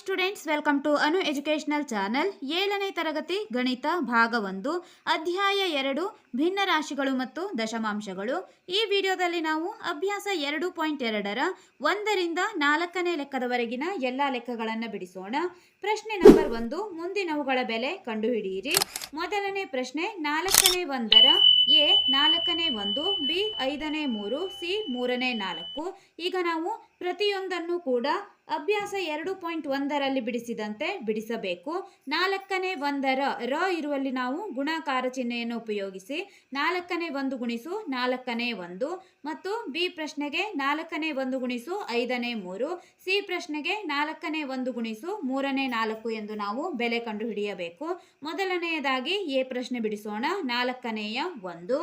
Students, welcome to Anu educational channel. ಏಳನೇ ತರಗತಿ ಗಣಿತ ಭಾಗ ಒಂದು, ಅಧ್ಯಾಯ ಎರಡು ಭಿನ್ನ ರಾಶಿಗಳು ಮತ್ತು ದಶಮಾಂಶಗಳು. ಈ ವಿಡಿಯೋದಲ್ಲಿ ನಾವು ಅಭ್ಯಾಸ ಎರಡು ಪಾಯಿಂಟ್ ಎರಡರ ಒಂದರಿಂದ ನಾಲ್ಕನೇ ಲೆಕ್ಕದವರೆಗಿನ ಎಲ್ಲ ಲೆಕ್ಕಗಳನ್ನು ಬಿಡಿಸೋಣ. ಪ್ರಶ್ನೆ ನಂಬರ್ ಒಂದು, ಮುಂದಿನವುಗಳ ಬೆಲೆ ಕಂಡುಹಿಡಿಯಿರಿ. ಮೊದಲನೇ ಪ್ರಶ್ನೆ, ನಾಲ್ಕನೇ ಒಂದರ ಎ, ನಾಲ್ಕನೇ ಒಂದು, ಬಿ, ಐದನೇ ಮೂರು, ಸಿ, ಮೂರನೇ ನಾಲ್ಕು. ಈಗ ನಾವು ಪ್ರತಿಯೊಂದನ್ನು ಕೂಡ ಅಭ್ಯಾಸ ಎರಡು ಪಾಯಿಂಟ್ ಒಂದರಲ್ಲಿ ಬಿಡಿಸಿದಂತೆ ಬಿಡಿಸಬೇಕು. ನಾಲ್ಕನೇ ಒಂದರ ರ ಇರುವಲ್ಲಿ ನಾವು ಗುಣಾಕಾರ ಚಿಹ್ನೆಯನ್ನು ಉಪಯೋಗಿಸಿ ನಾಲ್ಕನೇ ಒಂದು ಗುಣಿಸು ನಾಲ್ಕನೇ ಒಂದು ಮತ್ತು ಬಿ ಪ್ರಶ್ನೆಗೆ ನಾಲ್ಕನೇ ಒಂದು ಗುಣಿಸು ಐದನೇ ಮೂರು, ಸಿ ಪ್ರಶ್ನೆಗೆ ನಾಲ್ಕನೇ ಒಂದು ಗುಣಿಸು ಮೂರನೇ ನಾಲ್ಕು ಎಂದು ನಾವು ಬೆಲೆ ಕಂಡುಹಿಡಿಯಬೇಕು. ಮೊದಲನೆಯದಾಗಿ ಎ ಪ್ರಶ್ನೆ ಬಿಡಿಸೋಣ ನಾಲ್ಕನೆಯ ಒಂದು.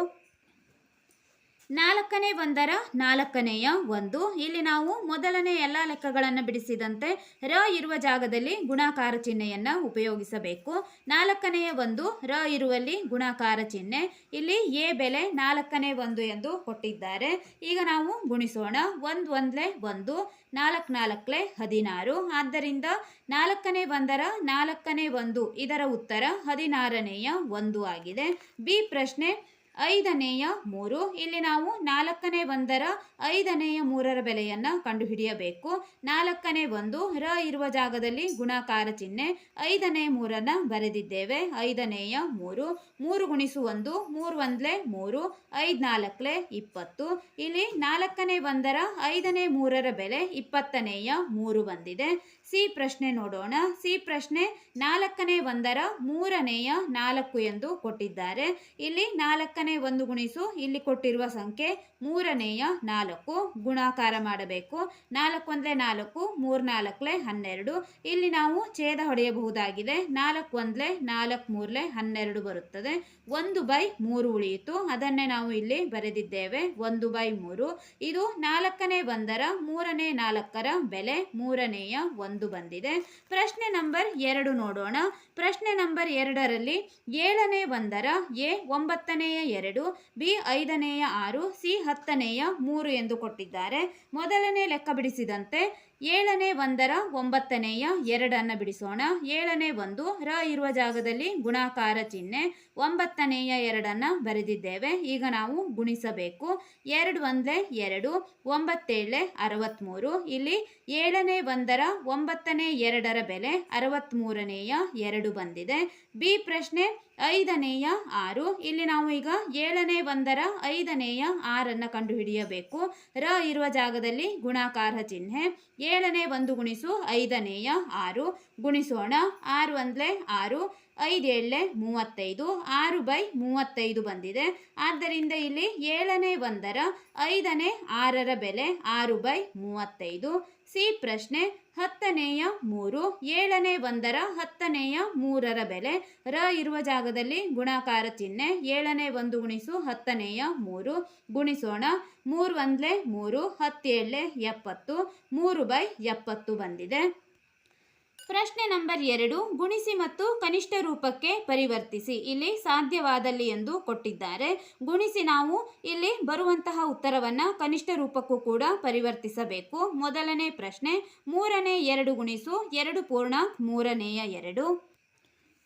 ನಾಲ್ಕನೇ ಒಂದರ ನಾಲ್ಕನೆಯ ಒಂದು. ಇಲ್ಲಿ ನಾವು ಮೊದಲನೇ ಎಲ್ಲ ಲೆಕ್ಕಗಳನ್ನು ಬಿಡಿಸಿದಂತೆ ರ ಇರುವ ಜಾಗದಲ್ಲಿ ಗುಣಾಕಾರ ಚಿಹ್ನೆಯನ್ನು ಉಪಯೋಗಿಸಬೇಕು. ನಾಲ್ಕನೆಯ ಒಂದು, ರ ಇರುವಲ್ಲಿ ಗುಣಾಕಾರ ಚಿಹ್ನೆ. ಇಲ್ಲಿ ಎ ಬೆಲೆ ನಾಲ್ಕನೇ ಒಂದು ಎಂದು ಕೊಟ್ಟಿದ್ದಾರೆ. ಈಗ ನಾವು ಗುಣಿಸೋಣ. ಒಂದು ಒಂದ್ಲೆ ಒಂದು, ನಾಲ್ಕು ನಾಲ್ಕಲೆ ಹದಿನಾರು. ಆದ್ದರಿಂದ ನಾಲ್ಕನೇ ಒಂದರ ನಾಲ್ಕನೇ ಒಂದು ಇದರ ಉತ್ತರ ಹದಿನಾರನೆಯ ಒಂದು ಆಗಿದೆ. ಬಿ ಪ್ರಶ್ನೆ ಐದನೆಯ ಮೂರು. ಇಲ್ಲಿ ನಾವು ನಾಲ್ಕನೇ ಒಂದರ ಐದನೆಯ ಮೂರರ ಬೆಲೆಯನ್ನು ಕಂಡುಹಿಡಿಯಬೇಕು. ನಾಲ್ಕನೇ ಒಂದು ರ ಇರುವ ಜಾಗದಲ್ಲಿ ಗುಣಾಕಾರ ಚಿಹ್ನೆ. ಐದನೇ ಮೂರನ್ನ ಬರೆದಿದ್ದೇವೆ. ಐದನೆಯ ಮೂರು. ಮೂರು ಗುಣಿಸು ಒಂದು. ಮೂರು ಒಂದ್ಲೆ ಮೂರು. ಐದು ನಾಲ್ಕಲೆ ಇಪ್ಪತ್ತು. ಇಲ್ಲಿ ನಾಲ್ಕನೇ ಒಂದರ ಐದನೇ ಮೂರರ ಬೆಲೆ ಇಪ್ಪತ್ತನೆಯ ಮೂರು ಬಂದಿದೆ. ಸಿ ಪ್ರಶ್ನೆ ನೋಡೋಣ. ಸಿ ಪ್ರಶ್ನೆ ನಾಲ್ಕನೇ ಒಂದರ ಮೂರನೆಯ ನಾಲ್ಕು ಎಂದು ಕೊಟ್ಟಿದ್ದಾರೆ. ಇಲ್ಲಿ ನಾಲ್ಕನೇ ಒಂದು ಗುಣಿಸು, ಇಲ್ಲಿ ಕೊಟ್ಟಿರುವ ಸಂಖ್ಯೆ ಮೂರನೆಯ ನಾಲ್ಕು. ಗುಣಾಕಾರ ಮಾಡಬೇಕು. ನಾಲ್ಕು ಒಂದ್ಲೆ ನಾಲ್ಕು, ಮೂರ್ ನಾಲ್ಕಲೆ ಹನ್ನೆರಡು. ಇಲ್ಲಿ ನಾವು ಛೇದ ಹೊಡೆಯಬಹುದಾಗಿದೆ. ನಾಲ್ಕು ಒಂದ್ಲೆ ನಾಲ್ಕು ಮೂರ್ಲೆ ಹನ್ನೆರಡು ಬರುತ್ತದೆ. ಒಂದು ಬೈ ಮೂರು ಉಳಿಯಿತು. ಅದನ್ನೇ ನಾವು ಇಲ್ಲಿ ಬರೆದಿದ್ದೇವೆ. ಒಂದು ಬೈ ಮೂರು. ಇದು ನಾಲ್ಕನೇ ಒಂದರ ಮೂರನೇ ನಾಲ್ಕರ ಬೆಲೆ, ಮೂರನೆಯ ಒಂದು. ಬಂದಿದೆ. ಪ್ರಶ್ನೆ ನಂಬರ್ ಎರಡು ನೋಡೋಣ. ಪ್ರಶ್ನೆ ನಂಬರ್ ಎರಡರಲ್ಲಿ ಏಳನೇ ಒಂದರ ಎ ಒಂಬತ್ತನೆಯ ಎರಡು, ಬಿ ಐದನೆಯ ಆರು, ಸಿ ಹತ್ತನೆಯ ಮೂರು ಎಂದು ಕೊಟ್ಟಿದ್ದಾರೆ. ಮೊದಲನೇ ಲೆಕ್ಕ ಬಿಡಿಸಿದಂತೆ ಏಳನೇ ಒಂದರ ಒಂಬತ್ತನೆಯ ಎರಡನ್ನು ಬಿಡಿಸೋಣ. ಏಳನೇ ಒಂದು ರ ಇರುವ ಜಾಗದಲ್ಲಿ ಗುಣಾಕಾರ ಚಿಹ್ನೆ ಒಂಬತ್ತನೆಯ ಎರಡನ್ನು ಬರೆದಿದ್ದೇವೆ. ಈಗ ನಾವು ಗುಣಿಸಬೇಕು. ಎರಡು ಒಂದೇ ಎರಡು ಒಂಬತ್ತೇಳೆ ಅರವತ್ತ್ಮೂರು ಇಲ್ಲಿ ಏಳನೇ ಒಂದರ ಒಂಬತ್ತನೇ ಎರಡರ ಬೆಲೆ ಅರವತ್ತ್ಮೂರನೆಯ ಎರಡು ಬಂದಿದೆ. ಬಿ ಪ್ರಶ್ನೆ ಐದನೆಯ ಆರು. ಇಲ್ಲಿ ನಾವು ಈಗ ಏಳನೇ ಒಂದರ ಐದನೆಯ ಆರನ್ನು ಕಂಡುಹಿಡಿಯಬೇಕು. ರ ಇರುವ ಜಾಗದಲ್ಲಿ ಗುಣಾಕಾರ ಚಿಹ್ನೆ. ಏಳನೇ ಒಂದು ಗುಣಿಸು ಐದನೆಯ ಆರು. ಗುಣಿಸೋಣ ಆರು ಒಂದ್ಲೆ ಆರು. ಐದು ಏಳೆ ಮೂವತ್ತೈದು. ಆರು ಬೈ ಮೂವತ್ತೈದು ಬಂದಿದೆ. ಆದ್ದರಿಂದ ಇಲ್ಲಿ ಏಳನೇ ಒಂದರ ಐದನೇ ಆರರ ಬೆಲೆ ಆರು ಬೈ ಮೂವತ್ತೈದು. ಸಿ ಪ್ರಶ್ನೆ ಹತ್ತನೆಯ ಮೂರು, ಏಳನೇ ಒಂದರ ಹತ್ತನೆಯ ಮೂರರ ಬೆಲೆ, ರ ಇರುವ ಜಾಗದಲ್ಲಿ ಗುಣಾಕಾರ ಚಿಹ್ನೆ, ಏಳನೇ ಒಂದು ಗುಣಿಸು ಹತ್ತನೆಯ ಮೂರು, ಗುಣಿಸೋಣ, ಮೂರು ಒಂದ್ಲೆ ಮೂರು ಹತ್ತೇಳೆ ಎಪ್ಪತ್ತು, ಮೂರು ಬೈ ಎಪ್ಪತ್ತು ಬಂದಿದೆ. ಪ್ರಶ್ನೆ ನಂಬರ್ ಎರಡು, ಗುಣಿಸಿ ಮತ್ತು ಕನಿಷ್ಠ ರೂಪಕ್ಕೆ ಪರಿವರ್ತಿಸಿ. ಇಲ್ಲಿ ಸಾಧ್ಯವಾದಲ್ಲಿ ಎಂದು ಕೊಟ್ಟಿದ್ದಾರೆ. ಗುಣಿಸಿ ನಾವು ಇಲ್ಲಿ ಬರುವಂತಹ ಉತ್ತರವನ್ನು ಕನಿಷ್ಠ ರೂಪಕ್ಕೂ ಕೂಡ ಪರಿವರ್ತಿಸಬೇಕು. ಮೊದಲನೇ ಪ್ರಶ್ನೆ, ಮೂರನೇ ಎರಡು ಗುಣಿಸು ಎರಡು ಪೂರ್ಣ ಮೂರನೆಯ ಎರಡು.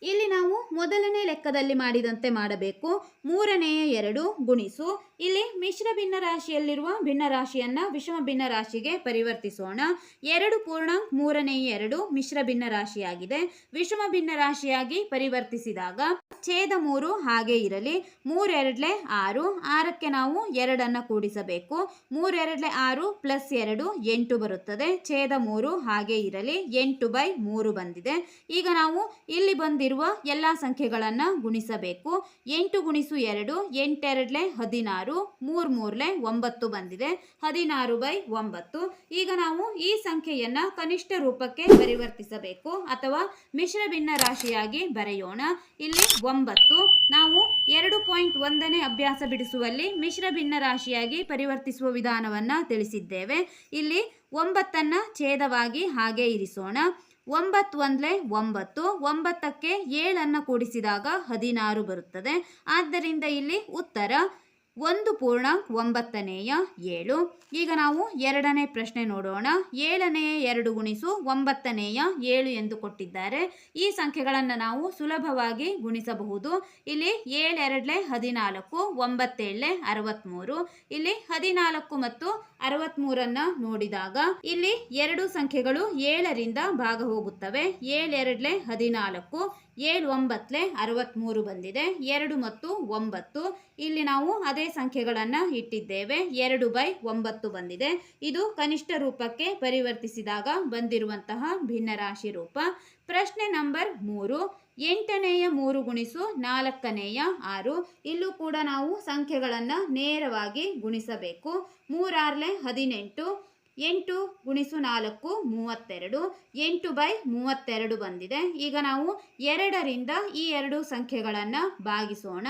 ಇಲ್ಲಿ ನಾವು ಮೊದಲನೇ ಲೆಕ್ಕದಲ್ಲಿ ಮಾಡಿದಂತೆ ಮಾಡಬೇಕು. ಮೂರನೆಯ ಎರಡು ಗುಣಿಸು ಇಲ್ಲಿ ಮಿಶ್ರ ಭಿನ್ನ ರಾಶಿಯಲ್ಲಿರುವ ಭಿನ್ನ ರಾಶಿಯನ್ನು ವಿಷಮ ಭಿನ್ನ ರಾಶಿಗೆ ಪರಿವರ್ತಿಸೋಣ. ಎರಡು ಪೂರ್ಣ ಮೂರನೇ ಎರಡು ಮಿಶ್ರ ಭಿನ್ನ ರಾಶಿಯಾಗಿದೆ ವಿಷಮ ಭಿನ್ನ ರಾಶಿಯಾಗಿ ಪರಿವರ್ತಿಸಿದಾಗ ಛೇದ ಮೂರು ಹಾಗೆ ಇರಲಿ. ಮೂರೆರಡ್ಲೆ ಆರು, ಆರಕ್ಕೆ ನಾವು ಎರಡನ್ನು ಕೂಡಿಸಬೇಕು. ಮೂರೆರಡ್ಲೆ ಆರು ಪ್ಲಸ್ ಎರಡು ಎಂಟು ಬರುತ್ತದೆ. ಛೇದ ಮೂರು ಹಾಗೆ ಇರಲಿ. ಎಂಟು ಬೈ ಮೂರು ಬಂದಿದೆ. ಈಗ ನಾವು ಇಲ್ಲಿ ಬಂದಿರುವ ಎಲ್ಲ ಸಂಖ್ಯೆಗಳನ್ನು ಗುಣಿಸಬೇಕು. ಎಂಟು ಗುಣಿಸು ಎರಡು, ಎಂಟೆರಡ್ಲೆ ಹದಿನಾರು ಮೂರು ಮೂರ್ಲೆ ಒಂಬತ್ತು ಬಂದಿದೆ. ಹದಿನಾರು ಬೈ ಒಂಬತ್ತು. ಈಗ ನಾವು ಈ ಸಂಖ್ಯೆಯನ್ನು ಕನಿಷ್ಠ ರೂಪಕ್ಕೆ ಪರಿವರ್ತಿಸಬೇಕು ಅಥವಾ ಮಿಶ್ರ ಭಿನ್ನ ರಾಶಿಯಾಗಿ ಬರೆಯೋಣ. ಇಲ್ಲಿ ಒಂಬತ್ತು. ನಾವು ಎರಡು ಪಾಯಿಂಟ್ ಒಂದನೇ ಅಭ್ಯಾಸ ಬಿಡಿಸುವಲ್ಲಿ ಮಿಶ್ರ ಭಿನ್ನ ರಾಶಿಯಾಗಿ ಪರಿವರ್ತಿಸುವ ವಿಧಾನವನ್ನು ತಿಳಿಸಿದ್ದೇವೆ. ಇಲ್ಲಿ ಒಂಬತ್ತನ್ನು ಛೇದವಾಗಿ ಹಾಗೆ ಇರಿಸೋಣ. ಒಂಬತ್ತು ಒಂದ್ಲೆ ಒಂಬತ್ತು. ಒಂಬತ್ತಕ್ಕೆ ಏಳನ್ನು ಕೂಡಿಸಿದಾಗ ಹದಿನಾರು ಬರುತ್ತದೆ. ಆದ್ದರಿಂದ ಇಲ್ಲಿ ಉತ್ತರ. ಒಂದು ಪೂರ್ಣಾಂಕ್ ಒಂಬತ್ತನೆಯ ಏಳು. ಈಗ ನಾವು ಎರಡನೇ ಪ್ರಶ್ನೆ ನೋಡೋಣ. ಏಳನೆಯ ಎರಡು ಗುಣಿಸು ಒಂಬತ್ತನೆಯ ಏಳು ಎಂದು ಕೊಟ್ಟಿದ್ದಾರೆ. ಈ ಸಂಖ್ಯೆಗಳನ್ನು ನಾವು ಸುಲಭವಾಗಿ ಗುಣಿಸಬಹುದು. ಇಲ್ಲಿ ಏಳೆರಡ್ಲೆ ಹದಿನಾಲ್ಕು, ಒಂಬತ್ತೇಳಲೆ ಅರವತ್ತ್ಮೂರು ಇಲ್ಲಿ ಹದಿನಾಲ್ಕು ಮತ್ತು ಅರವತ್ತ್ಮೂರನ್ನು ನೋಡಿದಾಗ ಇಲ್ಲಿ ಎರಡು ಸಂಖ್ಯೆಗಳು ಏಳರಿಂದ ಭಾಗ ಹೋಗುತ್ತವೆ ಏಳೆರಡ್ಲೆ ಹದಿನಾಲ್ಕು ಏಳು ಒಂಬತ್ತಲೆ ಅರವತ್ತ್ಮೂರು ಬಂದಿದೆ. ಎರಡು ಮತ್ತು ಒಂಬತ್ತು. ಇಲ್ಲಿ ನಾವು ಅದೇ ಸಂಖ್ಯೆಗಳನ್ನು ಇಟ್ಟಿದ್ದೇವೆ. ಎರಡು ಬೈ ಒಂಬತ್ತು ಬಂದಿದೆ. ಇದು ಕನಿಷ್ಠ ರೂಪಕ್ಕೆ ಪರಿವರ್ತಿಸಿದಾಗ ಬಂದಿರುವಂತಹ ಭಿನ್ನರಾಶಿ ರೂಪ. ಪ್ರಶ್ನೆ ನಂಬರ್ ಮೂರು. ಎಂಟನೆಯ ಮೂರು ಗುಣಿಸು ನಾಲ್ಕನೆಯ ಆರು. ಇಲ್ಲೂ ಕೂಡ ನಾವು ಸಂಖ್ಯೆಗಳನ್ನು ನೇರವಾಗಿ ಗುಣಿಸಬೇಕು. ಮೂರಾರ್ಲೆ ಹದಿನೆಂಟು. ಎಂಟು ಗುಣಿಸು ನಾಲ್ಕು, ಮೂವತ್ತೆರಡು. ಎಂಟು ಬೈ ಮೂವತ್ತೆರಡು ಬಂದಿದೆ. ಈಗ ನಾವು ಎರಡರಿಂದ ಈ ಎರಡು ಸಂಖ್ಯೆಗಳನ್ನು ಭಾಗಿಸೋಣ.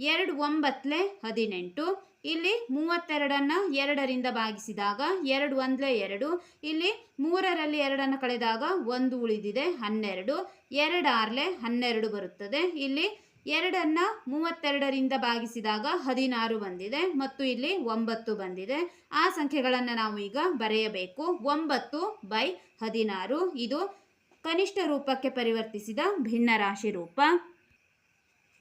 ಎರಡು ಒಂಬತ್ತಲೆ ಹದಿನೆಂಟು. ಇಲ್ಲಿ ಮೂವತ್ತೆರಡನ್ನು ಎರಡರಿಂದ ಭಾಗಿಸಿದಾಗ ಎರಡು ಒಂದಲೇ ಎರಡು. ಇಲ್ಲಿ ಮೂರರಲ್ಲಿ ಎರಡನ್ನು ಕಳೆದಾಗ ಒಂದು ಉಳಿದಿದೆ, ಹನ್ನೆರಡು. ಎರಡು ಹನ್ನೆರಡು ಬರುತ್ತದೆ. ಇಲ್ಲಿ ಎರಡನ್ನ ಮೂವತ್ತೆರಡರಿಂದ ಭಾಗಿಸಿದಾಗ ಹದಿನಾರು ಬಂದಿದೆ ಮತ್ತು ಇಲ್ಲಿ ಒಂಬತ್ತು ಬಂದಿದೆ. ಆ ಸಂಖ್ಯೆಗಳನ್ನು ನಾವು ಈಗ ಬರೆಯಬೇಕು. ಒಂಬತ್ತು ಬೈ ಹದಿನಾರು. ಇದು ಕನಿಷ್ಠ ರೂಪಕ್ಕೆ ಪರಿವರ್ತಿಸಿದ ಭಿನ್ನರಾಶಿ ರೂಪ.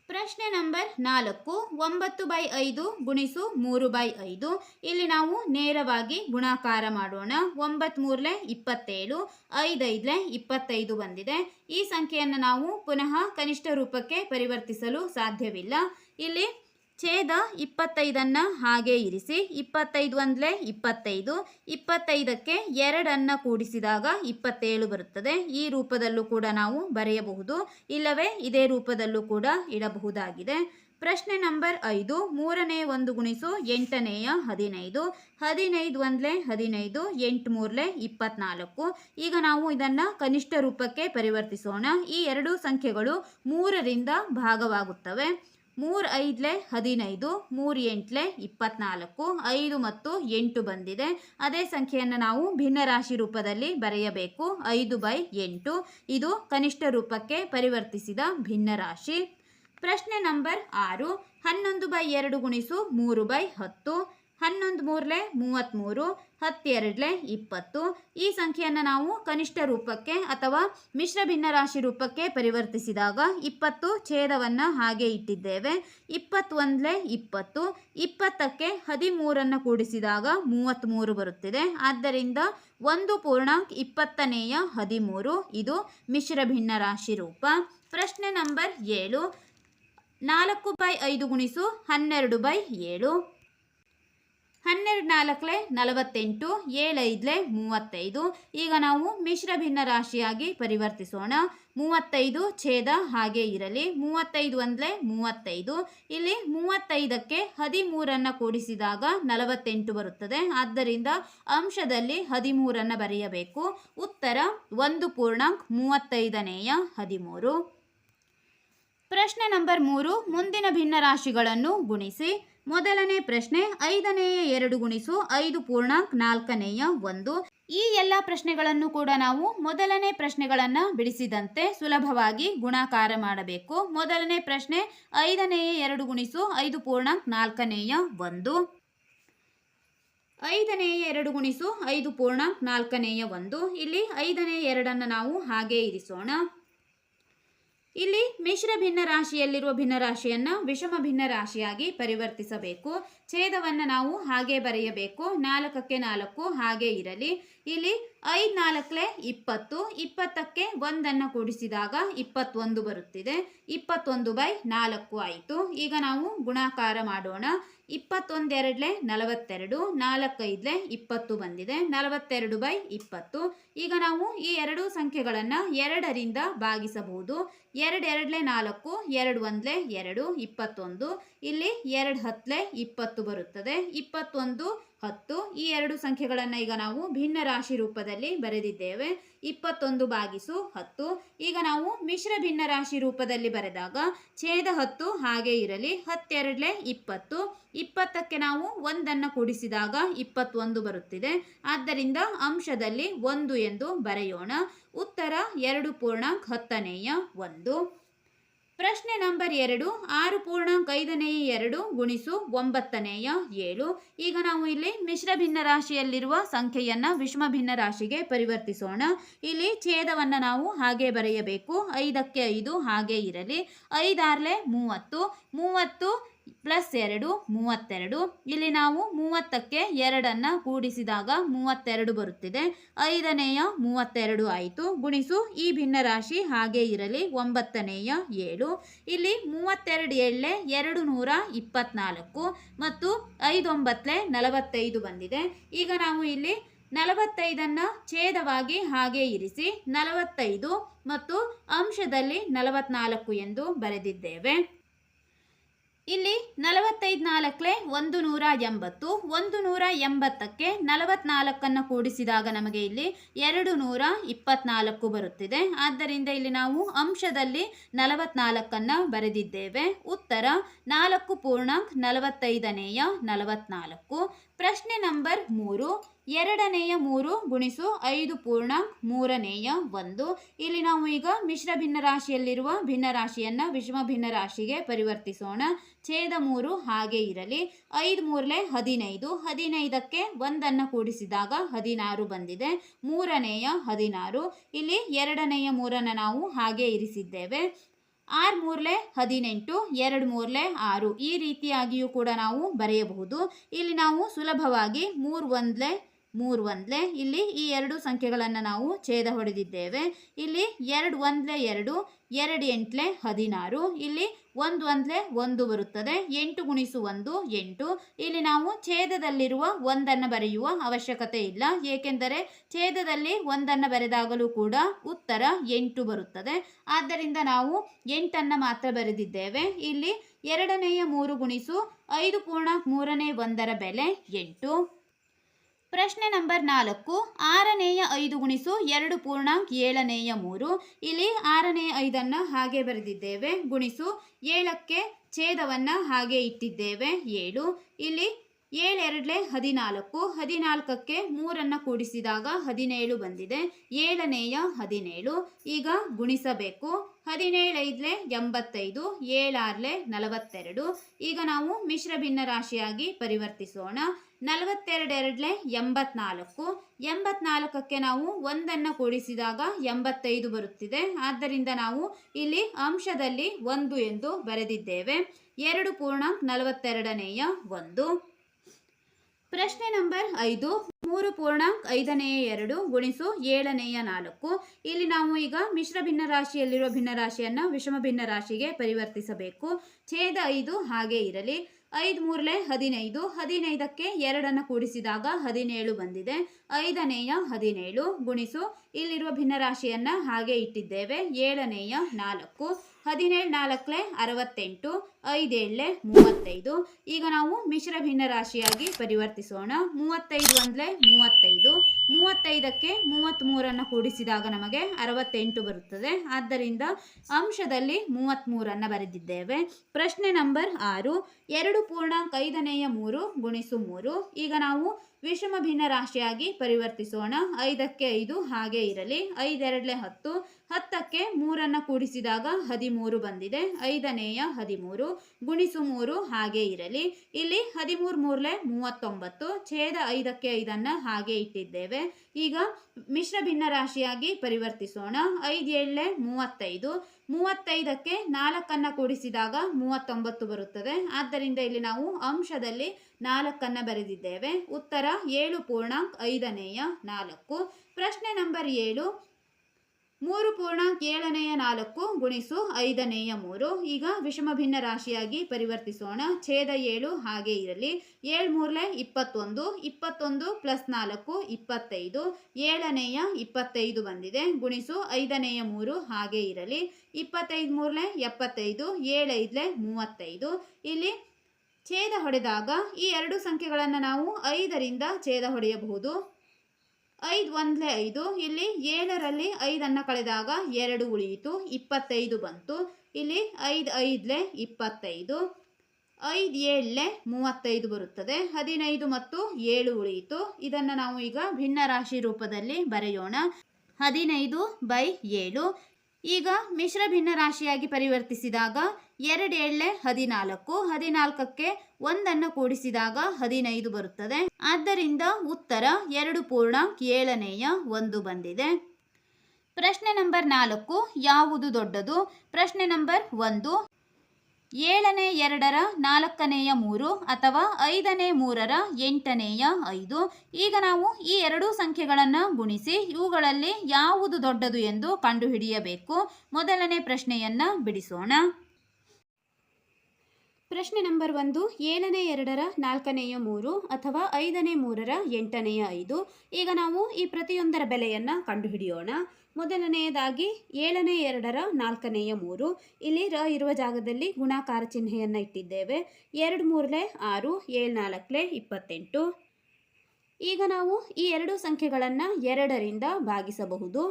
ಪ್ರಶ್ನೆ ನಂಬರ್ ನಾಲ್ಕು, ಒಂಬತ್ತು ಬೈ ಐದು ಗುಣಿಸು ಮೂರು ಬೈ ಐದು. ಇಲ್ಲಿ ನಾವು ನೇರವಾಗಿ ಗುಣಾಕಾರ ಮಾಡೋಣ. ಒಂಬತ್ತು ಮೂರಲೆ ಇಪ್ಪತ್ತೇಳು ಐದೈದಲೆ ಇಪ್ಪತ್ತೈದು ಬಂದಿದೆ. ಈ ಸಂಖ್ಯೆಯನ್ನು ನಾವು ಪುನಃ ಕನಿಷ್ಠ ರೂಪಕ್ಕೆ ಪರಿವರ್ತಿಸಲು ಸಾಧ್ಯವಿಲ್ಲ. ಇಲ್ಲಿ ಛೇದ ಇಪ್ಪತ್ತೈದನ್ನು ಹಾಗೆ ಇರಿಸಿ, ಇಪ್ಪತ್ತೈದು ಒಂದಲೇ ಇಪ್ಪತ್ತೈದು, ಇಪ್ಪತ್ತೈದಕ್ಕೆ ಎರಡನ್ನು ಕೂಡಿಸಿದಾಗ ಇಪ್ಪತ್ತೇಳು ಬರುತ್ತದೆ. ಈ ರೂಪದಲ್ಲೂ ಕೂಡ ನಾವು ಬರೆಯಬಹುದು. ಇಲ್ಲವೇ ಇದೇ ರೂಪದಲ್ಲೂ ಕೂಡ ಇಡಬಹುದಾಗಿದೆ. ಪ್ರಶ್ನೆ ನಂಬರ್ ಐದು, ಮೂರನೇ ಒಂದು ಗುಣಿಸು ಎಂಟನೆಯ ಹದಿನೈದು. ಹದಿನೈದು ಒಂದಲೇ ಹದಿನೈದು, ಎಂಟು ಮೂರಲೆ ಇಪ್ಪತ್ನಾಲ್ಕು. ಈಗ ನಾವು ಇದನ್ನು ಕನಿಷ್ಠ ರೂಪಕ್ಕೆ ಪರಿವರ್ತಿಸೋಣ. ಈ ಎರಡು ಸಂಖ್ಯೆಗಳು ಮೂರರಿಂದ ಭಾಗವಾಗುತ್ತವೆ. ಮೂರು ಐದಲೆ ಹದಿನೈದು ಮೂರು ಎಂಟ್ಲೆ ಇಪ್ಪತ್ನಾಲ್ಕು, ಐದು ಮತ್ತು ಎಂಟು ಬಂದಿದೆ. ಅದೇ ಸಂಖ್ಯೆಯನ್ನು ನಾವು ಭಿನ್ನರಾಶಿ ರೂಪದಲ್ಲಿ ಬರೆಯಬೇಕು. ಐದು ಬೈ ಎಂಟು. ಇದು ಕನಿಷ್ಠ ರೂಪಕ್ಕೆ ಪರಿವರ್ತಿಸಿದ ಭಿನ್ನರಾಶಿ. ಪ್ರಶ್ನೆ ನಂಬರ್ ಆರು. ಹನ್ನೊಂದು ಬೈ ಎರಡು ಗುಣಿಸು ಮೂರು ಬೈ ಹತ್ತು. ಹನ್ನೊಂದು ಮೂರಲೆ ಮೂವತ್ತ್ಮೂರು ಹತ್ತೆರಡಲೆ ಇಪ್ಪತ್ತು. ಈ ಸಂಖ್ಯೆಯನ್ನು ನಾವು ಕನಿಷ್ಠ ರೂಪಕ್ಕೆ ಅಥವಾ ಮಿಶ್ರ ಭಿನ್ನರಾಶಿ ರೂಪಕ್ಕೆ ಪರಿವರ್ತಿಸಿದಾಗ ಇಪ್ಪತ್ತು ಛೇದವನ್ನು ಹಾಗೆ ಇಟ್ಟಿದ್ದೇವೆ. ಇಪ್ಪತ್ತೊಂದಲೆ ಇಪ್ಪತ್ತು, ಇಪ್ಪತ್ತಕ್ಕೆ ಹದಿಮೂರನ್ನು ಕೂಡಿಸಿದಾಗ ಮೂವತ್ತ್ಮೂರು ಬರುತ್ತಿದೆ. ಆದ್ದರಿಂದ ಒಂದು ಪೂರ್ಣಾಂಕ್ ಇಪ್ಪತ್ತನೆಯ ಹದಿಮೂರು, ಇದು ಮಿಶ್ರ ಭಿನ್ನರಾಶಿ ರೂಪ. ಪ್ರಶ್ನೆ ನಂಬರ್ ಏಳು, ನಾಲ್ಕು ಬೈ ಐದು ಗುಣಿಸು ಹನ್ನೆರಡು ಬೈ ಏಳು. ಹನ್ನೆರಡು ನಾಲ್ಕಲೆ ನಲವತ್ತೆಂಟು, ಏಳೈದಲೆ, ಮೂವತ್ತೈದು. ಈಗ ನಾವು ಮಿಶ್ರ ಭಿನ್ನ ರಾಶಿಯಾಗಿ ಪರಿವರ್ತಿಸೋಣ. ಮೂವತ್ತೈದು ಛೇದ ಹಾಗೆ ಇರಲಿ. ಮೂವತ್ತೈದು ಒಂದಲೆ ಮೂವತ್ತೈದು. ಇಲ್ಲಿ ಮೂವತ್ತೈದಕ್ಕೆ ಹದಿಮೂರನ್ನು ಕೂಡಿಸಿದಾಗ ನಲವತ್ತೆಂಟು ಬರುತ್ತದೆ. ಆದ್ದರಿಂದ ಅಂಶದಲ್ಲಿ ಹದಿಮೂರನ್ನು ಬರೆಯಬೇಕು. ಉತ್ತರ, ಒಂದು ಪೂರ್ಣಾಂಕ್ ಮೂವತ್ತೈದನೆಯ ಹದಿಮೂರು. ಪ್ರಶ್ನೆ ನಂಬರ್ ಮೂರು, ಮುಂದಿನ ಭಿನ್ನರಾಶಿಗಳನ್ನು ಗುಣಿಸಿ. ಮೊದಲನೇ ಪ್ರಶ್ನೆ, ಐದನೆಯ ಎರಡು ಗುಣಿಸು, ಐದು ಪೂರ್ಣಾಂಕ್ ನಾಲ್ಕನೆಯ ಒಂದು. ಈ ಎಲ್ಲ ಪ್ರಶ್ನೆಗಳನ್ನು ಕೂಡ ನಾವು ಮೊದಲನೇ ಪ್ರಶ್ನೆಗಳನ್ನು ಬಿಡಿಸಿದಂತೆ ಸುಲಭವಾಗಿ ಗುಣಾಕಾರ ಮಾಡಬೇಕು. ಮೊದಲನೇ ಪ್ರಶ್ನೆ, ಐದನೆಯ ಎರಡು ಗುಣಿಸು, ಐದು ಪೂರ್ಣಾಂಕ್ ನಾಲ್ಕನೆಯ ಒಂದು. ಐದನೆಯ ಎರಡು ಗುಣಿಸು, ಐದು ಪೂರ್ಣಾಂಕ್ ನಾಲ್ಕನೆಯ ಒಂದು. ಇಲ್ಲಿ ಐದನೆಯ ಎರಡನ್ನು ನಾವು ಹಾಗೆ ಇರಿಸೋಣ. ಇಲ್ಲಿ ಮಿಶ್ರ ಭಿನ್ನ ರಾಶಿಯಲ್ಲಿರುವ ಭಿನ್ನರಾಶಿಯನ್ನು ವಿಷಮ ಭಿನ್ನ ರಾಶಿಯಾಗಿ ಪರಿವರ್ತಿಸಬೇಕು. ಛೇದವನ್ನು ನಾವು ಹಾಗೆ ಬರೆಯಬೇಕು. ನಾಲ್ಕಕ್ಕೆ ನಾಲ್ಕು ಹಾಗೆ ಇರಲಿ. ಇಲ್ಲಿ ಐದು ನಾಲ್ಕಲೆ ಇಪ್ಪತ್ತು, ಇಪ್ಪತ್ತಕ್ಕೆ ಒಂದನ್ನು ಕೂಡಿಸಿದಾಗ ಇಪ್ಪತ್ತೊಂದು ಬರುತ್ತಿದೆ. ಇಪ್ಪತ್ತೊಂದು ಬೈ ನಾಲ್ಕು ಆಯಿತು. ಈಗ ನಾವು ಗುಣಾಕಾರ ಮಾಡೋಣ. ಇಪ್ಪತ್ತೊಂದೆರಡಲೆ ನಲವತ್ತೆರಡು, ನಾಲ್ಕೈದಲೆ ಇಪ್ಪತ್ತು ಬಂದಿದೆ. ನಲವತ್ತೆರಡು ಬೈ ಇಪ್ಪತ್ತು. ಈಗ ನಾವು ಈ ಎರಡು ಸಂಖ್ಯೆಗಳನ್ನು ಎರಡರಿಂದ ಭಾಗಿಸಬಹುದು. ಎರಡೆರಡ್ಲೆ ನಾಲ್ಕು, ಎರಡು ಒಂದ್ಲೆ ಎರಡು, ಇಪ್ಪತ್ತೊಂದು. ಇಲ್ಲಿ ಎರಡು ಹತ್ತಲೆ ಇಪ್ಪತ್ತು ಬರುತ್ತದೆ. ಇಪ್ಪತ್ತೊಂದು ಹತ್ತು. ಈ ಎರಡು ಸಂಖ್ಯೆಗಳನ್ನು ಈಗ ನಾವು ಭಿನ್ನ ರಾಶಿ ರೂಪದಲ್ಲಿ ಬರೆದಿದ್ದೇವೆ. ಇಪ್ಪತ್ತೊಂದು ಬಾಗಿಸು ಹತ್ತು. ಈಗ ನಾವು ಮಿಶ್ರ ಭಿನ್ನ ರಾಶಿ ರೂಪದಲ್ಲಿ ಬರೆದಾಗ ಛೇದ ಹತ್ತು ಹಾಗೆ ಇರಲಿ. ಹತ್ತೆರಡಲೆ ಇಪ್ಪತ್ತು. ಇಪ್ಪತ್ತಕ್ಕೆ ನಾವು ಒಂದನ್ನು ಕೂಡಿಸಿದಾಗ ಇಪ್ಪತ್ತೊಂದು ಬರುತ್ತಿದೆ. ಆದ್ದರಿಂದ ಅಂಶದಲ್ಲಿ ಒಂದು ಎಂದು ಬರೆಯೋಣ. ಉತ್ತರ ಎರಡು ಪೂರ್ಣ ಹತ್ತನೆಯ ಒಂದು. ಪ್ರಶ್ನೆ ನಂಬರ್ ಎರಡು, ಆರು ಪೂರ್ಣಾಂಕ ಐದನೆಯ ಎರಡು ಗುಣಿಸು ಒಂಬತ್ತನೆಯ ಏಳು. ಈಗ ನಾವು ಇಲ್ಲಿ ಮಿಶ್ರ ಭಿನ್ನ ರಾಶಿಯಲ್ಲಿರುವ ಸಂಖ್ಯೆಯನ್ನ ವಿಷಮ ಭಿನ್ನ ರಾಶಿಗೆ ಪರಿವರ್ತಿಸೋಣ. ಇಲ್ಲಿ ಛೇದವನ್ನ ನಾವು ಹಾಗೆ ಬರೆಯಬೇಕು. ಐದಕ್ಕೆ ಐದು ಹಾಗೆ ಇರಲಿ. ಐದಾರ್ಲೆ ಮೂವತ್ತು. ಮೂವತ್ತು ಪ್ಲಸ್ ಎರಡು, ಮೂವತ್ತೆರಡು. ಇಲ್ಲಿ ನಾವು ಮೂವತ್ತಕ್ಕೆ ಎರಡನ್ನು ಕೂಡಿಸಿದಾಗ ಮೂವತ್ತೆರಡು ಬರುತ್ತಿದೆ. ಐದನೆಯ ಮೂವತ್ತೆರಡು ಆಯಿತು. ಗುಣಿಸು ಈ ಭಿನ್ನರಾಶಿ ಹಾಗೆ ಇರಲಿ. ಒಂಬತ್ತನೆಯ ಏಳು. ಇಲ್ಲಿ ಮೂವತ್ತೆರಡು ಏಳೆ ಎರಡು ನೂರ ಇಪ್ಪತ್ನಾಲ್ಕು ಮತ್ತು ಐದೊಂಬತ್ತಲೆ ನಲವತ್ತೈದು ಬಂದಿದೆ. ಈಗ ನಾವು ಇಲ್ಲಿ ನಲವತ್ತೈದನ್ನು ಛೇದವಾಗಿ ಹಾಗೆ ಇರಿಸಿ ನಲವತ್ತೈದು ಮತ್ತು ಅಂಶದಲ್ಲಿ ನಲವತ್ನಾಲ್ಕು ಎಂದು ಬರೆದಿದ್ದೇವೆ. ಇಲ್ಲಿ ನಲವತ್ತೈದು ನಾಲ್ಕಲೆ ಒಂದು ನೂರ ಎಂಬತ್ತು ಒಂದು ನೂರ ಎಂಬತ್ತಕ್ಕೆ ನಲವತ್ನಾಲ್ಕನ್ನು ಕೂಡಿಸಿದಾಗ ನಮಗೆ ಇಲ್ಲಿ ಎರಡು ನೂರ ಇಪ್ಪತ್ನಾಲ್ಕು ಬರುತ್ತಿದೆ. ಆದ್ದರಿಂದ ಇಲ್ಲಿ ನಾವು ಅಂಶದಲ್ಲಿ ನಲವತ್ನಾಲ್ಕನ್ನು ಬರೆದಿದ್ದೇವೆ. ಉತ್ತರ ನಾಲ್ಕು ಪೂರ್ಣಾಂಕ್ ನಲವತ್ತೈದನೆಯ ನಲವತ್ನಾಲ್ಕು, ಪ್ರಶ್ನೆ ನಂಬರ್ ಮೂರು ಎರಡನೆಯ ಮೂರು ಗುಣಿಸು ಐದು ಪೂರ್ಣ ಮೂರನೆಯ ಒಂದು. ಇಲ್ಲಿ ನಾವು ಈಗ ಮಿಶ್ರ ಭಿನ್ನ ರಾಶಿಯಲ್ಲಿರುವ ಭಿನ್ನ ರಾಶಿಯನ್ನು ವಿಷಮ ಭಿನ್ನ ರಾಶಿಗೆ ಪರಿವರ್ತಿಸೋಣ. ಛೇದ ಮೂರು ಹಾಗೆ ಇರಲಿ. ಐದು ಮೂರಲೆ ಹದಿನೈದು. ಹದಿನೈದಕ್ಕೆ ಒಂದನ್ನು ಕೂಡಿಸಿದಾಗ ಹದಿನಾರು ಬಂದಿದೆ. ಮೂರನೆಯ ಹದಿನಾರು. ಇಲ್ಲಿ ಎರಡನೆಯ ಮೂರನ್ನು ನಾವು ಹಾಗೆ ಇರಿಸಿದ್ದೇವೆ. ಆರು ಮೂರಲೆ ಹದಿನೆಂಟು, ಎರಡು ಮೂರಲೆ ಆರು. ಈ ರೀತಿಯಾಗಿಯೂ ಕೂಡ ನಾವು ಬರೆಯಬಹುದು. ಇಲ್ಲಿ ನಾವು ಸುಲಭವಾಗಿ ಮೂರು ಒಂದ್ಲೆ ಮೂರು ಒಂದ್ಲೆ. ಇಲ್ಲಿ ಈ ಎರಡು ಸಂಖ್ಯೆಗಳನ್ನು ನಾವು ಛೇದ ಹೊಡೆದಿದ್ದೇವೆ. ಇಲ್ಲಿ ಎರಡು ಒಂದ್ಲೆ ಎರಡು ಎರಡು ಎಂಟ್ಲೆ ಹದಿನಾರು. ಇಲ್ಲಿ ಒಂದು ಒಂದ್ಲೆ ಒಂದು ಬರುತ್ತದೆ. ಎಂಟು ಗುಣಿಸು ಒಂದು, ಎಂಟು. ಇಲ್ಲಿ ನಾವು ಛೇದದಲ್ಲಿರುವ ಒಂದನ್ನು ಬರೆಯುವ ಅವಶ್ಯಕತೆ ಇಲ್ಲ. ಏಕೆಂದರೆ ಛೇದದಲ್ಲಿ ಒಂದನ್ನು ಬರೆದಾಗಲೂ ಕೂಡ ಉತ್ತರ ಎಂಟು ಬರುತ್ತದೆ. ಆದ್ದರಿಂದ ನಾವು ಎಂಟನ್ನು ಮಾತ್ರ ಬರೆದಿದ್ದೇವೆ. ಇಲ್ಲಿ ಎರಡನೆಯ ಮೂರು ಗುಣಿಸು ಐದು ಪೂರ್ಣ ಮೂರನೇ ಒಂದರ ಬೆಲೆ ಎಂಟು. ಪ್ರಶ್ನೆ ನಂಬರ್ ನಾಲ್ಕು, ಆರನೆಯ ಐದು ಗುಣಿಸು ಎರಡು ಪೂರ್ಣಾಂಕ್ ಏಳನೆಯ ಮೂರು. ಇಲ್ಲಿ ಆರನೆಯ ಐದನ್ನು ಹಾಗೆ ಬರೆದಿದ್ದೇವೆ. ಗುಣಿಸು ಏಳಕ್ಕೆ ಛೇದವನ್ನು ಹಾಗೆ ಇಟ್ಟಿದ್ದೇವೆ. ಏಳು. ಇಲ್ಲಿ ಏಳೆರಡಲೆ ಹದಿನಾಲ್ಕು. ಹದಿನಾಲ್ಕಕ್ಕೆ ಮೂರನ್ನು ಕೂಡಿಸಿದಾಗ ಹದಿನೇಳು ಬಂದಿದೆ. ಏಳನೆಯ ಹದಿನೇಳು. ಈಗ ಗುಣಿಸಬೇಕು. ಹದಿನೇಳೈದಲೆ ಎಂಬತ್ತೈದು, ಏಳಾರ್ಲೆ ನಲವತ್ತೆರಡು. ಈಗ ನಾವು ಮಿಶ್ರ ಭಿನ್ನ ರಾಶಿಯಾಗಿ ಪರಿವರ್ತಿಸೋಣ. ನಲವತ್ತೆರಡು ಎರಡಲೆ ಎಂಬತ್ನಾಲ್ಕು. ಎಂಬತ್ನಾಲ್ಕಕ್ಕೆ ನಾವು ಒಂದನ್ನು ಕೂಡಿಸಿದಾಗ ಎಂಬತ್ತೈದು ಬರುತ್ತಿದೆ. ಆದ್ದರಿಂದ ನಾವು ಇಲ್ಲಿ ಅಂಶದಲ್ಲಿ ಒಂದು ಎಂದು ಬರೆದಿದ್ದೇವೆ. ಎರಡು ಪೂರ್ಣಾಂಕ ನಲವತ್ತೆರಡನೆಯ ಒಂದು. ಪ್ರಶ್ನೆ ನಂಬರ್ ಐದು. ಮೂರು ಪೂರ್ಣಾಂಕ್ ಐದನೆಯ ಎರಡು ಗುಣಿಸು ಏಳನೆಯ ನಾಲ್ಕು. ಇಲ್ಲಿ ನಾವು ಈಗ ಮಿಶ್ರ ಭಿನ್ನ ರಾಶಿಯಲ್ಲಿರುವ ಭಿನ್ನ ರಾಶಿಯನ್ನು ವಿಷಮ ಭಿನ್ನ ರಾಶಿಗೆ ಪರಿವರ್ತಿಸಬೇಕು. ಛೇದ ಐದು ಹಾಗೆ ಇರಲಿ. ಐದು ಮೂರಲೆ ಹದಿನೈದು ಹದಿನೈದಕ್ಕೆ ಎರಡನ್ನು ಕೂಡಿಸಿದಾಗ ಹದಿನೇಳು ಬಂದಿದೆ. ಐದನೆಯ ಹದಿನೇಳು ಗುಣಿಸು ಇಲ್ಲಿರುವ ಭಿನ್ನರಾಶಿಯನ್ನು ಹಾಗೆ ಇಟ್ಟಿದ್ದೇವೆ. ಏಳನೆಯ ನಾಲ್ಕು, ಹದಿನೇಳು ನಾಲ್ಕಲೆ ಅರವತ್ತೆಂಟು, ಐದೇಳೆ ಮೂವತ್ತೈದು. ಈಗ ನಾವು ಮಿಶ್ರ ಭಿನ್ನರಾಶಿಯಾಗಿ ಪರಿವರ್ತಿಸೋಣ. ಮೂವತ್ತೈದು ಒಂದಲೆ ಮೂವತ್ತೈದು. ಮೂವತ್ತೈದಕ್ಕೆ ಮೂವತ್ತ್ಮೂರನ್ನು ಕೂಡಿಸಿದಾಗ ನಮಗೆ ಅರವತ್ತೆಂಟು ಬರುತ್ತದೆ. ಆದ್ದರಿಂದ ಅಂಶದಲ್ಲಿ ಮೂವತ್ತ್ಮೂರನ್ನು ಬರೆದಿದ್ದೇವೆ. ಪ್ರಶ್ನೆ ನಂಬರ್ ಆರು, ಎರಡು ಪೂರ್ಣಾಂಕ ಐದನೆಯ ಮೂರು ಗುಣಿಸು ಮೂರು. ಈಗ ನಾವು ವಿಷಮ ಭಿನ್ನ ರಾಶಿಯಾಗಿ ಪರಿವರ್ತಿಸೋಣ. ಐದಕ್ಕೆ ಐದು ಹಾಗೆ ಇರಲಿ. ಐದೆರಡಲೆ ಹತ್ತು, ಹತ್ತಕ್ಕೆ ಮೂರನ್ನು ಕೂಡಿಸಿದಾಗ ಹದಿಮೂರು ಬಂದಿದೆ. ಐದನೆಯ ಹದಿಮೂರು, ಗುಣಿಸು ಮೂರು ಹಾಗೆ ಇರಲಿ. ಇಲ್ಲಿ ಹದಿಮೂರು ಮೂರಲೆ ಮೂವತ್ತೊಂಬತ್ತು, ಛೇದ ಐದಕ್ಕೆ ಐದನ್ನು ಹಾಗೆ ಇಟ್ಟಿದ್ದೇವೆ. ಈಗ ಮಿಶ್ರ ಭಿನ್ನ ರಾಶಿಯಾಗಿ ಪರಿವರ್ತಿಸೋಣ. ಐದು ಮೂವತ್ತೈದು, ಮೂವತ್ತೈದಕ್ಕೆ ನಾಲ್ಕನ್ನು ಕೂಡಿಸಿದಾಗ ಮೂವತ್ತೊಂಬತ್ತು ಬರುತ್ತದೆ. ಆದ್ದರಿಂದ ಇಲ್ಲಿ ನಾವು ಅಂಶದಲ್ಲಿ ನಾಲ್ಕನ್ನು ಬರೆದಿದ್ದೇವೆ. ಉತ್ತರ ಏಳು ಪೂರ್ಣಾಂಕ್ ಐದನೆಯ ನಾಲ್ಕು. ಪ್ರಶ್ನೆ ನಂಬರ್ ಏಳು. ಮೂರು ಪೂರ್ಣಾಂಕ್ ಏಳನೆಯ ನಾಲ್ಕು ಗುಣಿಸು ಐದನೆಯ ಮೂರು. ಈಗ ವಿಷಮ ಭಿನ್ನ ರಾಶಿಯಾಗಿ ಪರಿವರ್ತಿಸೋಣ. ಛೇದ ಏಳು ಹಾಗೆ ಇರಲಿ. ಏಳು ಮೂರಲೆ ಇಪ್ಪತ್ತೊಂದು. ಇಪ್ಪತ್ತೊಂದು ಪ್ಲಸ್ ನಾಲ್ಕು, ಇಪ್ಪತ್ತೈದು. ಏಳನೆಯ ಇಪ್ಪತ್ತೈದು ಬಂದಿದೆ. ಗುಣಿಸು ಐದನೆಯ ಮೂರು ಹಾಗೆ ಇರಲಿ. ಇಪ್ಪತ್ತೈದು ಮೂರಲೆ ಎಪ್ಪತ್ತೈದು, ಏಳೈದಲೆ ಮೂವತ್ತೈದು. ಇಲ್ಲಿ ಛೇದ ಹೊಡೆದಾಗ ಈ ಎರಡು ಸಂಖ್ಯೆಗಳನ್ನು ನಾವು ಐದರಿಂದ ಛೇದ ಹೊಡೆಯಬಹುದು. ಐದು ಒಂದಲೇ ಐದು, ಇಲ್ಲಿ ಏಳರಲ್ಲಿ ಐದನ್ನು ಕಳೆದಾಗ ಎರಡು ಉಳಿಯಿತು, ಇಪ್ಪತ್ತೈದು ಬಂತು. ಇಲ್ಲಿ ಐದು ಐದಲೇ ಇಪ್ಪತ್ತೈದು, ಐದು ಏಳಲೆ ಮೂವತ್ತೈದು ಬರುತ್ತದೆ. ಹದಿನೈದು ಮತ್ತು ಏಳು ಉಳಿಯಿತು. ಇದನ್ನು ನಾವು ಈಗ ಭಿನ್ನ ರಾಶಿ ರೂಪದಲ್ಲಿ ಬರೆಯೋಣ. ಹದಿನೈದು ಬೈ ಏಳು ಈಗ ಮಿಶ್ರ ಭಿನ್ನ ರಾಶಿಯಾಗಿ ಪರಿವರ್ತಿಸಿದಾಗ ಎರಡು ಏಳೆ ಹದಿನಾಲ್ಕು, ಹದಿನಾಲ್ಕಕ್ಕೆ ಒಂದನ್ನು ಕೂಡಿಸಿದಾಗ ಹದಿನೈದು ಬರುತ್ತದೆ. ಆದ್ದರಿಂದ ಉತ್ತರ ಎರಡು ಪೂರ್ಣ ಏಳನೆಯ ಒಂದು ಬಂದಿದೆ. ಪ್ರಶ್ನೆ ನಂಬರ್ ನಾಲ್ಕು, ಯಾವುದು ದೊಡ್ಡದು? ಪ್ರಶ್ನೆ ನಂಬರ್ ಒಂದು ಏಳನೇ ಎರಡರ ನಾಲ್ಕನೆಯ ಮೂರು ಅಥವಾ ಐದನೇ ಮೂರರ ಎಂಟನೆಯ ಐದು. ಈಗ ನಾವು ಈ ಎರಡೂ ಸಂಖ್ಯೆಗಳನ್ನು ಗುಣಿಸಿ ಇವುಗಳಲ್ಲಿ ಯಾವುದು ದೊಡ್ಡದು ಎಂದು ಕಂಡುಹಿಡಿಯಬೇಕು. ಮೊದಲನೇ ಪ್ರಶ್ನೆಯನ್ನ ಬಿಡಿಸೋಣ. ಪ್ರಶ್ನೆ ನಂಬರ್ ಒಂದು, ಏಳನೇ ಎರಡರ ನಾಲ್ಕನೆಯ ಮೂರು ಅಥವಾ ಐದನೇ ಮೂರರ ಎಂಟನೆಯ ಐದು. ಈಗ ನಾವು ಈ ಪ್ರತಿಯೊಂದರ ಬೆಲೆಯನ್ನು ಕಂಡುಹಿಡಿಯೋಣ. ಮೊದಲನೆಯದಾಗಿ ಏಳನೇ ಎರಡರ ನಾಲ್ಕನೆಯ ಮೂರು. ಇಲ್ಲಿ ರ ಇರುವ ಜಾಗದಲ್ಲಿ ಗುಣಾಕಾರ ಚಿಹ್ನೆಯನ್ನು ಇಟ್ಟಿದ್ದೇವೆ. ಎರಡು ಮೂರಲೆ ಆರು, ಏಳು ನಾಲ್ಕಲೆ ಇಪ್ಪತ್ತೆಂಟು. ಈಗ ನಾವು ಈ ಎರಡು ಸಂಖ್ಯೆಗಳನ್ನು ಎರಡರಿಂದ ಭಾಗಿಸಬಹುದು.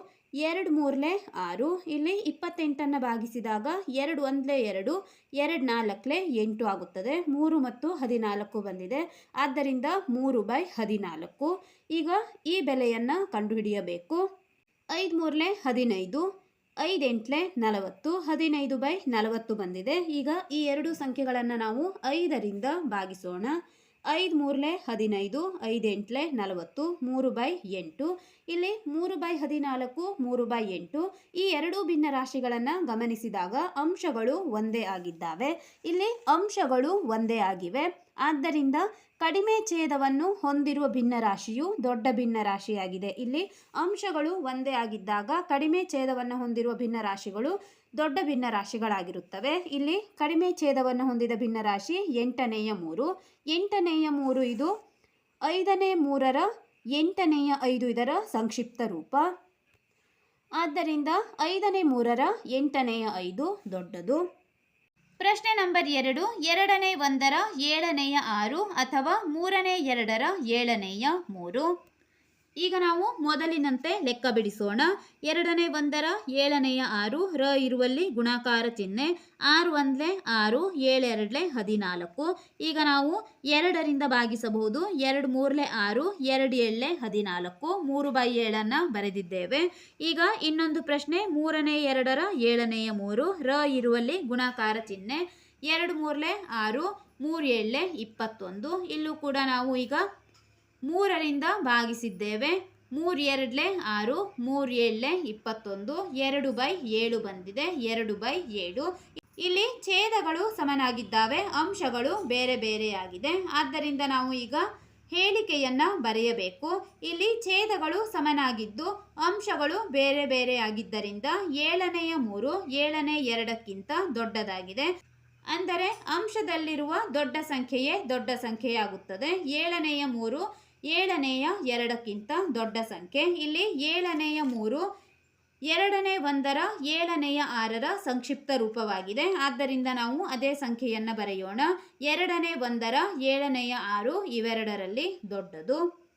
ಎರಡು ಮೂರಲೆ ಆರು, ಇಲ್ಲಿ ಇಪ್ಪತ್ತೆಂಟನ್ನು ಭಾಗಿಸಿದಾಗ ಎರಡು ಒಂದಲೆ ಎರಡು ಎರಡು ನಾಲ್ಕಲೆ ಎಂಟು ಆಗುತ್ತದೆ. ಮೂರು ಮತ್ತು ಹದಿನಾಲ್ಕು ಬಂದಿದೆ. ಆದ್ದರಿಂದ ಮೂರು ಬೈ ಹದಿನಾಲ್ಕು. ಈಗ ಈ ಬೆಲೆಯನ್ನು ಕಂಡುಹಿಡಿಯಬೇಕು. ಐದು ಮೂರಲೆ ಹದಿನೈದು, ಐದು ಎಂಟ್ಲೆ ನಲವತ್ತು, ಹದಿನೈದು ಬೈ ನಲವತ್ತು ಬಂದಿದೆ. ಈಗ ಈ ಎರಡು ಸಂಖ್ಯೆಗಳನ್ನು ನಾವು ಐದರಿಂದ ಭಾಗಿಸೋಣ. ಐದು ಮೂರಲೆ ಹದಿನೈದು, ಐದು ಎಂಟ್ಲೆ ನಲವತ್ತು, ಮೂರು ಬೈ ಎಂಟು. ಇಲ್ಲಿ ಮೂರು ಬೈ ಹದಿನಾಲ್ಕು, ಮೂರು ಬೈ ಎಂಟು. ಈ ಎರಡೂ ಭಿನ್ನ ರಾಶಿಗಳನ್ನು ಗಮನಿಸಿದಾಗ ಅಂಶಗಳು ಒಂದೇ ಆಗಿದ್ದಾವೆ. ಇಲ್ಲಿ ಅಂಶಗಳು ಒಂದೇ ಆಗಿವೆ. ಆದ್ದರಿಂದ ಕಡಿಮೆ ಛೇದವನ್ನು ಹೊಂದಿರುವ ಭಿನ್ನರಾಶಿಯು ದೊಡ್ಡ ಭಿನ್ನರಾಶಿಯಾಗಿದೆ. ಇಲ್ಲಿ ಅಂಶಗಳು ಒಂದೇ ಆಗಿದ್ದಾಗ ಕಡಿಮೆ ಛೇದವನ್ನು ಹೊಂದಿರುವ ಭಿನ್ನರಾಶಿಗಳು ದೊಡ್ಡ ಭಿನ್ನರಾಶಿಗಳಾಗಿರುತ್ತವೆ. ಇಲ್ಲಿ ಕಡಿಮೆ ಛೇದವನ್ನು ಹೊಂದಿದ ಭಿನ್ನರಾಶಿ ಎಂಟನೆಯ ಮೂರು. ಎಂಟನೆಯ ಮೂರು ಇದು ಐದನೇ ಮೂರರ, ಎಂಟನೆಯ ಐದು ಇದರ ಸಂಕ್ಷಿಪ್ತ ರೂಪ. ಆದ್ದರಿಂದ ಐದನೇ ಮೂರರ, ಎಂಟನೆಯ ಐದು ದೊಡ್ಡದು. ಪ್ರಶ್ನೆ ನಂಬರ್ ಎರಡು ಎರಡನೇ ಒಂದರ ಏಳನೆಯ ಆರು ಅಥವಾ ಮೂರನೇ ಎರಡರ ಏಳನೆಯ ಮೂರು. ಈಗ ನಾವು ಮೊದಲಿನಂತೆ ಲೆಕ್ಕ ಬಿಡಿಸೋಣ. ಎರಡನೇ ಒಂದರ ಏಳನೆಯ ಆರು, ರ ಇರುವಲ್ಲಿ ಗುಣಾಕಾರ ಚಿಹ್ನೆ, ಆರು ಒಂದಲೆ ಆರು ಏಳೆರಡಲೆ ಹದಿನಾಲ್ಕು. ಈಗ ನಾವು ಎರಡರಿಂದ ಭಾಗಿಸಬಹುದು. ಎರಡು ಮೂರಲೆ ಆರು, ಎರಡು ಏಳಲೆ ಹದಿನಾಲ್ಕು. ಮೂರು ಬೈ ಏಳನ್ನು ಬರೆದಿದ್ದೇವೆ. ಈಗ ಇನ್ನೊಂದು ಪ್ರಶ್ನೆ, ಮೂರನೇ ಎರಡರ ಏಳನೆಯ ಮೂರು, ರ ಇರುವಲ್ಲಿ ಗುಣಾಕಾರ ಚಿಹ್ನೆ, ಎರಡು ಮೂರಲೆ ಆರು, ಮೂರು ಏಳಲೆ ಇಪ್ಪತ್ತೊಂದು. ಇಲ್ಲೂ ಕೂಡ ನಾವು ಈಗ ಮೂರರಿಂದ ಭಾಗಿಸಿದ್ದೇವೆ. ಮೂರು ಎರಡಲೆ ಆರು ಮೂರು ಏಳಲೆ ಇಪ್ಪತ್ತೊಂದು, ಎರಡು ಬೈ ಏಳು ಬಂದಿದೆ, ಎರಡು ಬೈ ಏಳು. ಇಲ್ಲಿ ಛೇದಗಳು ಸಮನಾಗಿದ್ದಾವೆ, ಅಂಶಗಳು ಬೇರೆ ಬೇರೆಯಾಗಿದೆ. ಆದ್ದರಿಂದ ನಾವು ಈಗ ಹೇಳಿಕೆಯನ್ನು ಬರೆಯಬೇಕು. ಇಲ್ಲಿ ಛೇದಗಳು ಸಮನಾಗಿದ್ದು, ಅಂಶಗಳು ಬೇರೆ ಬೇರೆಯಾಗಿದ್ದರಿಂದ ಏಳನೆಯ ಮೂರು, ಏಳನೇ ಎರಡಕ್ಕಿಂತ ದೊಡ್ಡದಾಗಿದೆ. ಅಂದರೆ ಅಂಶದಲ್ಲಿರುವ ದೊಡ್ಡ ಸಂಖ್ಯೆಯೇ ದೊಡ್ಡ ಸಂಖ್ಯೆಯಾಗುತ್ತದೆ. ಏಳನೆಯ ಮೂರು ಏಳನೆಯ ಎರಡಕ್ಕಿಂತ ದೊಡ್ಡ ಸಂಖ್ಯೆ. ಇಲ್ಲಿ ಏಳನೆಯ ಮೂರು, ಎರಡನೇ ಒಂದರ, ಏಳನೆಯ ಆರರ ಸಂಕ್ಷಿಪ್ತ ರೂಪವಾಗಿದೆ. ಆದ್ದರಿಂದ ನಾವು ಅದೇ ಸಂಖ್ಯೆಯನ್ನು ಬರೆಯೋಣ. ಎರಡನೇ ಒಂದರ, ಏಳನೆಯ ಆರು ಇವೆರಡರಲ್ಲಿ ದೊಡ್ಡದು.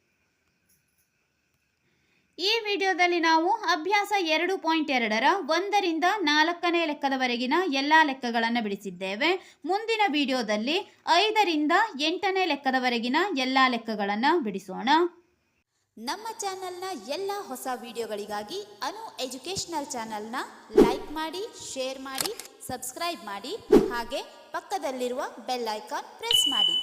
ಈ ವಿಡಿಯೋದಲ್ಲಿ ನಾವು ಅಭ್ಯಾಸ ಎರಡು ಪಾಯಿಂಟ್ ಎರಡರ ಒಂದರಿಂದ ನಾಲ್ಕನೇ ಲೆಕ್ಕದವರೆಗಿನ ಎಲ್ಲ ಲೆಕ್ಕಗಳನ್ನು ಬಿಡಿಸಿದ್ದೇವೆ. ಮುಂದಿನ ವಿಡಿಯೋದಲ್ಲಿ ಐದರಿಂದ ಎಂಟನೇ ಲೆಕ್ಕದವರೆಗಿನ ಎಲ್ಲ ಲೆಕ್ಕಗಳನ್ನು ಬಿಡಿಸೋಣ. ನಮ್ಮ ಚಾನೆಲ್ನ ಎಲ್ಲ ಹೊಸ ವಿಡಿಯೋಗಳಿಗಾಗಿ ಅನು ಎಜುಕೇಷನಲ್ ಚಾನೆಲ್ನ ಲೈಕ್ ಮಾಡಿ, ಶೇರ್ ಮಾಡಿ, ಸಬ್ಸ್ಕ್ರೈಬ್ ಮಾಡಿ, ಹಾಗೆ ಪಕ್ಕದಲ್ಲಿರುವ ಬೆಲ್ ಐಕಾನ್ ಪ್ರೆಸ್ ಮಾಡಿ.